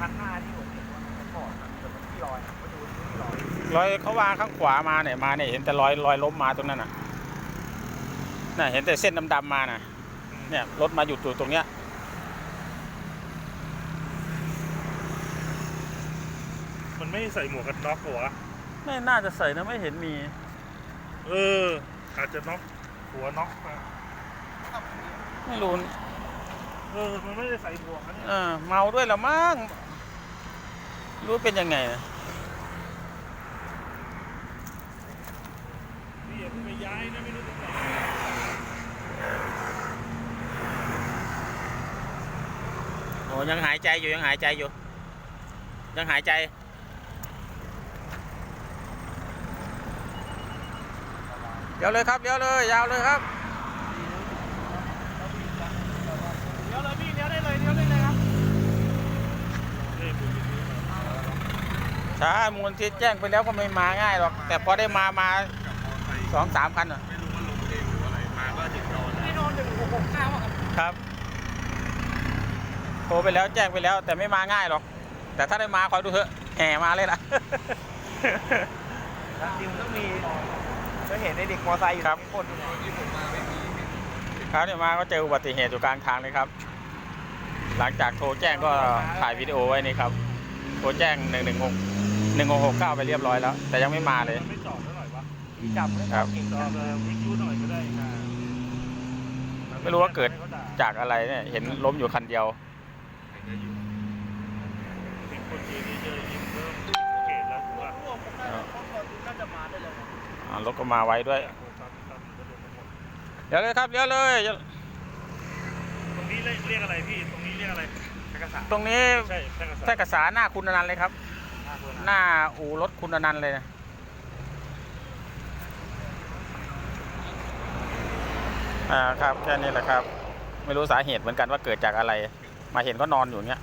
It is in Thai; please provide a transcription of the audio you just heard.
คันหน้าที่ผมเห็นว่ามันก่อนนะแต่มันที่ลอยนะมาดูที่ลอยรอยเขาวางข้างขวามาเนี่ยมาเนี่ยเห็นแต่รอยรอยล้มมาตรงนั้นน่ะน่ะเห็นแต่เส้นดำๆมาน่ะ เนี่ยรถมาหยุดอยู่ตรงเนี้ยมันไม่ใส่หมวกกันน็อกหัวะไม่น่าจะใส่นะไม่เห็นมี เออ อาจจะน็อกหัวน็อกมาไม่รู้เออ มันไม่ได้ใส่หมวกนะเนี่ย เออเมาด้วยละมั้ง รู้เป็นยังไงนะพี่อย่าเพิ่งไปย้ายนะไม่รู้ตรงไหนโอ้ยังหายใจอยู่ยังหายใจอยู่ ยังหายใจเดี๋ยวเลยครับเดี๋ยวเลย ยาวเลยครับ เลี้ยวเลยพี่เลี้ยวได้เลยเลี้ยวได้เลยครับ เอ้ยผมจะซื้อมา ใช่มูลที่แจ้งไปแล้วก็ไม่มาง่ายหรอก แต่พอได้มามากับมอไซค์สองสามคันอะไม่รู้ว่าลงเองหรืออะไรมาก็ถึงนอนไม่นอนหนึ่งหกหกเก้าอะครับครับโทรไปแล้วแจ้งไปแล้ว แต่ไม่มาง่ายหรอก แต่ถ้าได้มาคอยดูเถอะแห่มาเลยล่ะ จริงมันต้องมีก็เห็นในเด็กมอไซค์อยู่ครับมีคนที่ผมมาไม่มีครับเนี่ยมาก็เจออุบัติเหตุอยู่กลางทางเลยครับ หลังจากโทรแจ้งก็ถ่ายวิดีโอไว้นี่ครับ โทรแจ้ง 1 1 6 1 6 6 9ไปเรียบร้อยแล้ว แต่ยังไม่มาเลย มันไม่จอดเท่าไหร่วะจับเลยครับ เก่งจอจัดงเลยวิทยุหน่อยก็ได้ค่ะไม่รู้ว่าเกิดจากอะไรเนี่ย เห็นล้มอยู่คันเดียวมีคนยืนเฉยๆยิ้มเริ่มเกตแล้วถือว่าร่วมผมน่าจะพร้อมรอดูน่าจะมาได้เลยครับอ่ารถก็มาไว้ด้วยโทรศัพท์ตามกระโดดทั้งหมดเดี๋ยวเลยครับเดี๋ยวเลย ตรงนี้เรียกเรียกอะไรพี่ ตรงนี้เรียกอะไรแพร่กษาตรงนี้ใช่แพร่กษาแท่กษาหน้าคุณอนันต์เลยครับ หน้าอู่รถคุณอนันต์เลยนะอ่าครับแค่นี้แหละครับ ไม่รู้สาเหตุเหมือนกันว่าเกิดจากอะไร มาเห็นก็นอนอยู่เนี้ย